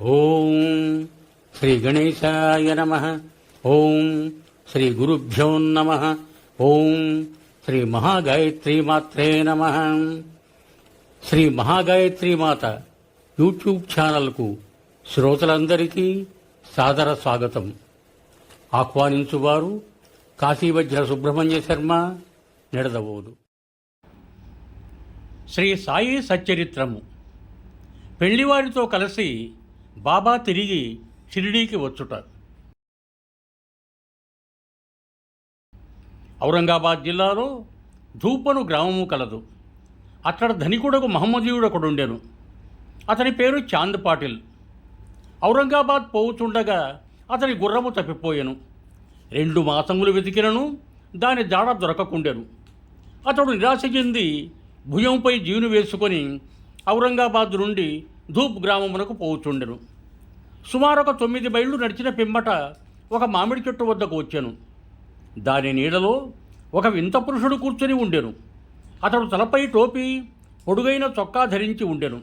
ఓం శ్రీ గణేశాయ నమ. ఓం శ్రీ గురుభ్యో నమ. ఓం శ్రీ మహాగాయత్రి మాత్రే నమ. శ్రీ మహాగాయత్రి మాత యూట్యూబ్ ఛానల్కు శ్రోతలందరికీ సాదర స్వాగతం. ఆహ్వానించువారు కాశీవజ్ర సుబ్రహ్మణ్య శర్మ నిడదవోదు. శ్రీ సాయి సచ్చరిత్రము. పెళ్ళివారితో కలిసి బాబా తిరిగి షిరిడీకి వచ్చుట. ఔరంగాబాద్ జిల్లాలో ధూపను గ్రామము కలదు. అక్కడ ధనికుడకు మహమ్మదీయుడు ఒకడుండెను అతని పేరు చాంద్ పాటిల్. ఔరంగాబాద్ పోవుచుండగా అతని గుర్రము తప్పిపోయాను. రెండు మాసములు వెతికినను దాని జాడ దొరకకుండెను. అతడు నిరాశ చెంది భుజంపై జీవును వేసుకొని ఔరంగాబాద్ నుండి ధూప్ గ్రామమునకు పోవుచుండెను. సుమారు ఒక తొమ్మిది మైళ్ళు నడిచిన పిమ్మట ఒక మామిడి చెట్టు వద్దకు వచ్చాను. దాని నీడలో ఒక వింత పురుషుడు కూర్చొని ఉండెను. అతడు తలపై టోపీ పొడుగైన చొక్కా ధరించి ఉండెను.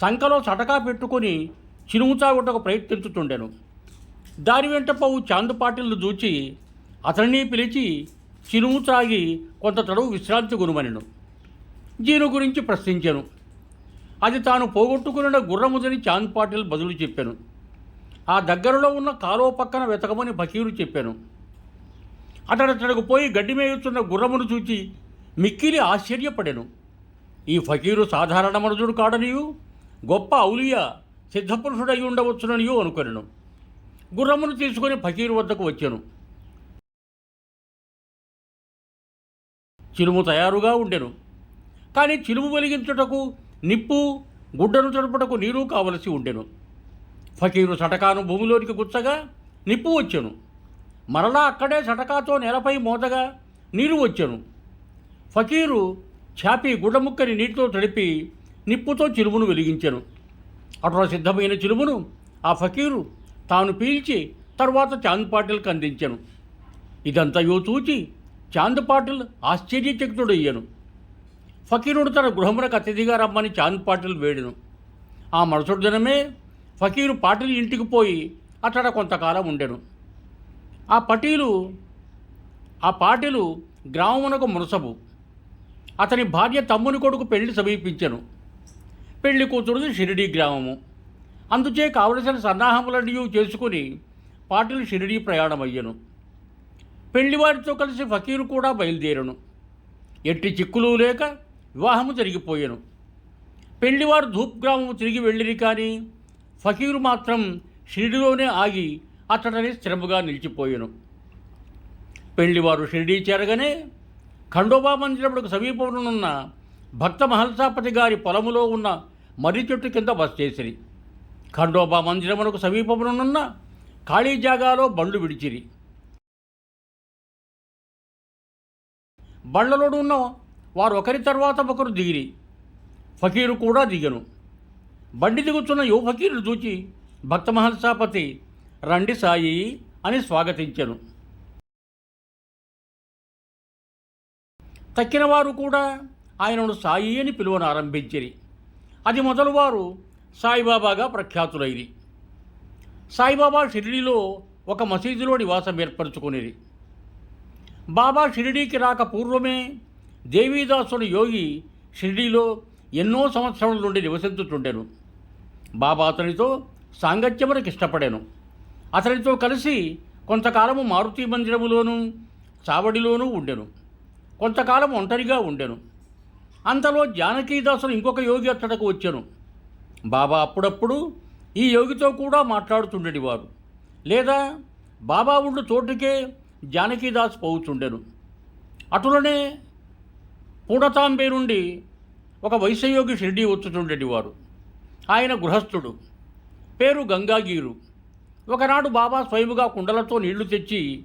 సంకలో చటకా పెట్టుకొని చినుముచాగుటకు ప్రయత్నించుతుండెను దాని వెంట పోవు చాందుపాటిల్ని దూచి అతన్ని పిలిచి చినుము త్రాగి కొంత తడవు విశ్రాంతి గురుమనెను జీను గురించి ప్రశ్నించాను. అది తాను పోగొట్టుకున్న గుర్రముదని చాంద్ పాటిల్ బదులు చెప్పాను. ఆ దగ్గరలో ఉన్న కాలువ పక్కన వెతకమని ఫకీరు చెప్పాను. అతడతడకు పోయి గడ్డి మేయుతున్న గుర్రమును చూచి మిక్కిలి ఆశ్చర్యపడెను. ఈ ఫకీరు సాధారణ మనుజుడు కాడనియు గొప్ప ఔలియా సిద్ధపురుషుడై ఉండవచ్చుననియు అనుకొనెను. గుర్రమును తీసుకొని ఫకీరు వద్దకు వచ్చాను. చిరుము తయారుగా ఉండెను. కానీ చిలుము వెలిగించుటకు నిప్పు గుడ్డను తడుపుటకు నీరు కావలసి ఉండెను. ఫకీరు సటకాను భూమిలోనికి గుచ్చగా నిప్పు వచ్చెను. మరలా అక్కడే సటకాతో నేలపై మోతగా నీరు వచ్చెను. ఫకీరు చాపి గుడ్డముక్కని నీటితో తడిపి నిప్పుతో చిలుమును వెలిగించెను. అటు సిద్ధమైన చిలుమును ఆ ఫకీరు తాను పీల్చి తరువాత చాంద్ పాటిల్కి అందించెను. ఇదంతయో చూచి చాంద్ పాటిల్ ఆశ్చర్యచకితుడయ్యాను. ఫకీరుడు తన గృహమునకు అతిథిగా రమ్మని చాంద్ పాటిల్ వేడెను. ఆ మరుసటి దినమే ఫకీరు పాటిల్ ఇంటికి పోయి అతడ కొంతకాలం ఉండెను. ఆ పటీలు ఆ పాటిలు గ్రామమునకు మునసబు. అతని భార్య తమ్ముని కొడుకు పెళ్ళి సమీపించెను. పెళ్ళి కూతురుది షిరిడీ గ్రామము. అందుచే కావలసిన సన్నాహములన్నీ చేసుకుని పాటిల్ షిరిడీ ప్రయాణమయ్యను. పెళ్ళివారితో కలిసి ఫకీరు కూడా బయలుదేరను. ఎట్టి చిక్కులు లేక వివాహము జరిగిపోయాను. పెళ్ళివారు ధూప్ గ్రామము తిరిగి వెళ్ళిరి కానీ ఫకీరు మాత్రం షిరిడిలోనే ఆగి అతడని స్థిరముగా నిలిచిపోయాను. పెళ్ళివారు షిరిడీ చేరగానే ఖండోబా మందిరములకు ఉన్న భక్త మహల్సాపతి గారి పొలములో ఉన్న మర్రి చెట్టు కింద బస్ చేసిరి ఖండోబా మందిరమునకు సమీపమునున్న ఖాళీ జాగాలో బండ్లు విడిచిరి. బండ్లలోనున్న ఉన్న వారు ఒకరి తర్వాత ఒకరు దిగిరి. ఫకీరు కూడా దిగను. బండి దిగుతున్న యువ ఫకీరు చూచి భక్త మహల్సాపతి రండి సాయి అని స్వాగతించెను. తక్కిన వారు కూడా ఆయనను సాయి అని పిలువను ఆరంభించిరి. అది మొదలు వారు సాయిబాబాగా ప్రఖ్యాతులైరి. సాయిబాబా షిరిడిలో ఒక మసీదులో నివాసం ఏర్పరచుకునేది బాబా షిరిడీకి రాక పూర్వమే దేవీదాసుడు యోగి షిరిడీలో ఎన్నో సంవత్సరాల నుండి నివసించుతుండెను. బాబా అతనితో సాంగత్యమునకు ఇష్టపడాను. అతనితో కలిసి కొంతకాలము మారుతి మందిరములోను చావడిలోనూ ఉండెను. కొంతకాలం ఒంటరిగా ఉండెను. అంతలో జానకీదాసుడు ఇంకొక యోగి అతడకు వచ్చాను. బాబా అప్పుడప్పుడు ఈ యోగితో కూడా మాట్లాడుతుండేవారు. లేదా బాబా ఉండు చోటుకే జానకీదాస్ పోవుచుండెను అటులనే పూడతాంబే నుండి ఒక వైశ్యయోగి షిర్డీ వచ్చుచుండేటివారు. ఆయన గృహస్థుడు పేరు గంగాగీరు. ఒకనాడు బాబా స్వయముగా కుండలతో నీళ్ళు తెచ్చి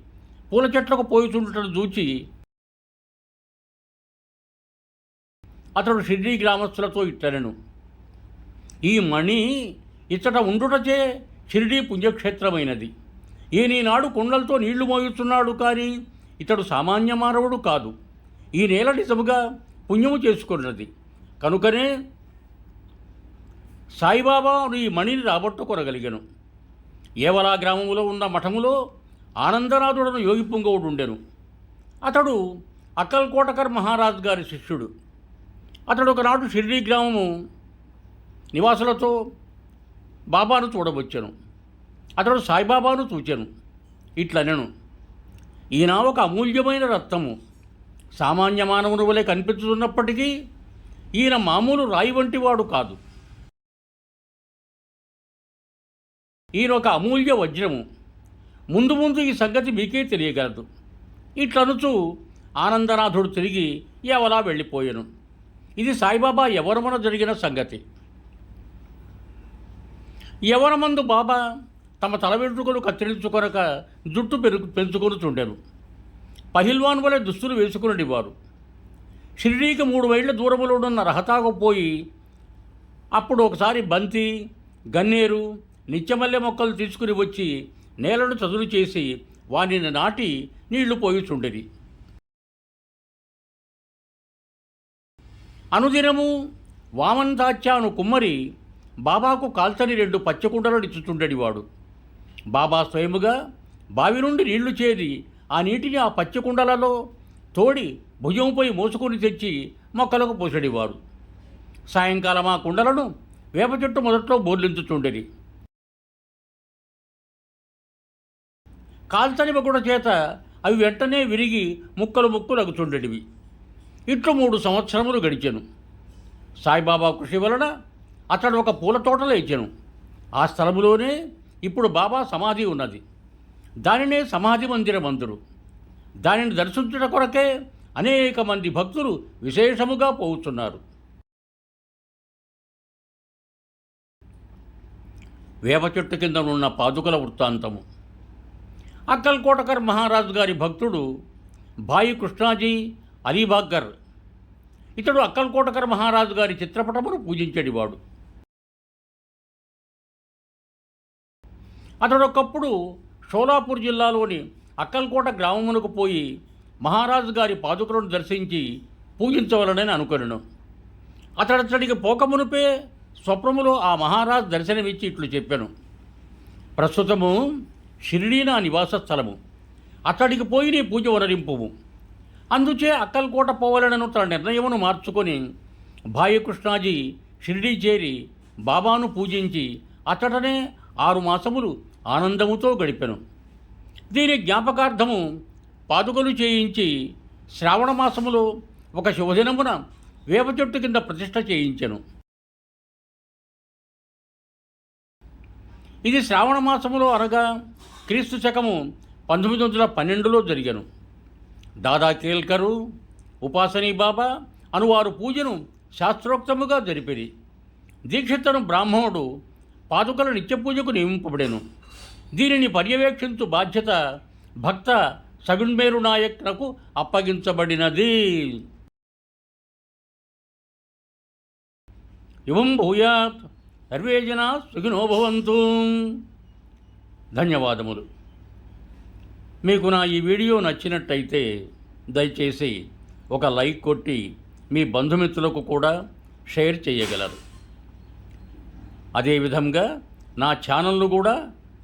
పూల చెట్లకు పోయిచుండటం చూచి అతడు షిర్డీ గ్రామస్తులతో ఇట్టనెను. ఈ మణి ఇచ్చట ఉండుటచే షిరిడీ పుణ్యక్షేత్రమైనది. ఈనాడు కుండలతో నీళ్ళు మోయుచున్నాడు కానీ ఇతడు సామాన్య మానవుడు కాదు. ఈ నేల నిజముగా పుణ్యము చేసుకున్నది. కనుకనే సాయిబాబాను ఈ మణిని రాబట్టుకొనగలిగాను ఏవలా గ్రామములో ఉన్న మఠములో ఆనందనాథుడను యోగి పుంగవుడు ఉండెను. అతడు అక్కల్కోటకర్ మహారాజ్ గారి శిష్యుడు. అతడు ఒకనాడు షిర్డీ గ్రామము నివాసులతో బాబాను చూడవచ్చాను అతడు సాయిబాబాను చూచాను. ఇట్లనెను. ఈయన ఒక అమూల్యమైన రత్నము సామాన్య మానవుని వలె కనిపించుతున్నప్పటికీ ఈయన మామూలు రాయి వంటి వాడు కాదు. ఈయన ఒక అమూల్య వజ్రము. ముందు ముందు ఈ సంగతి మీకే తెలియగలదు. ఇట్లనుచు ఆనందనాథుడు తిరిగి ఎవలా వెళ్ళిపోయాను. ఇది సాయిబాబా ఎవరమన జరిగిన సంగతి. ఎవరమందు బాబా తమ తల వెంట్రుకలు కత్తిరించుకొనక జుట్టు పెరుగు పెంచుకొని చుండెను పహిల్వాన్ వలె దుస్తులు వేసుకునేవారు. షిరిడీకి మూడు మైళ్ళ దూరంలో ఉన్న రహతాకు పోయి అప్పుడు ఒకసారి బంతి గన్నేరు నిత్యమల్లె మొక్కలు తీసుకుని వచ్చి నేలను చదును చేసి వానిని నాటి నీళ్ళు పోయిచుండేది అనుదినము వామన్ దాచాను కుమ్మరి బాబాకు కాల్చని రెండు పచ్చకుండలను ఇచ్చుచుండేవాడు బాబా స్వయముగా బావి నుండి నీళ్ళు చేది ఆ నీటిని ఆ పచ్చకుండలలో తోడి భుజంపై మోసుకొని తెచ్చి మొక్కలకు పోసడేవారు సాయంకాలం ఆ కుండలను వేప చెట్టు మొదట్లో బోర్లించుచుండేది. కాల్చని బగుడ చేత అవి వెంటనే విరిగి ముక్కలు ముక్కలు అగుచుండేటివి ఇట్లు మూడు సంవత్సరములు గడిచాను. సాయిబాబా కృషి వలన అతడు ఒక పూల తోటలో ఇచ్చాను. ఆ స్థలములోనే ఇప్పుడు బాబా సమాధి ఉన్నది. దానినే సమాధి మందిరం అందరు దానిని దర్శించుట కొరకే అనేక మంది భక్తులు విశేషముగా పోతున్నారు వేప చెట్టు కింద ఉన్న పాదుకల వృత్తాంతము. అక్కల్కోటకర్ మహారాజు గారి భక్తుడు భాయి కృష్ణాజీ అలీబాగర్ ఇతడు అక్కల్కోటకర్ మహారాజు గారి చిత్రపటమును పూజించేటివాడు అతడొకప్పుడు షోలాపూర్ జిల్లాలోని అక్కల్కోట గ్రామమునకు పోయి మహారాజు గారి పాదుకలను దర్శించి పూజించవలనని అనుకొనెను. అతడతడికి పోకమునుపే స్వప్నములో ఆ మహారాజు దర్శనమిచ్చి ఇట్లు చెప్పాను. ప్రస్తుతము షిరిడీ నా నివాస స్థలము. అతడికి పోయి నీ పూజ వనరింపుము. అందుచే అక్కల్కోట పోవాలనను తన నిర్ణయమును మార్చుకొని భాయకృష్ణాజీ షిరిడీ చేరి బాబాను పూజించి అతడనే ఆరు మాసములు ఆనందముతో గడిపెను. దీని జ్ఞాపకార్థము పాదుకలు చేయించి శ్రావణ మాసములో ఒక శుభదినమున వేప చెట్టు కింద ప్రతిష్ట చేయించెను. ఇది శ్రావణ మాసములో అనగా క్రీస్తు శకము పంతొమ్మిది వందల పన్నెండులో జరిగను. దాదా కేల్కరు ఉపాసనీ బాబా అనువారు పూజను శాస్త్రోక్తముగా జరిపేది దీక్షితను బ్రాహ్మణుడు పాదుకల నిత్య పూజకు నియమింపబడెను. దీనిని పర్యవేక్షించు బాధ్యత భక్త సగుణ్మేరు నాయక్నకు అప్పగించబడినది. ఇవం భూయాత్ సర్వే జనా ధన్యవాదములు. మీకు నా ఈ వీడియో నచ్చినట్టయితే దయచేసి ఒక లైక్ కొట్టి మీ బంధుమిత్రులకు కూడా షేర్ చేయగలరు. అదేవిధంగా నా ఛానల్ను కూడా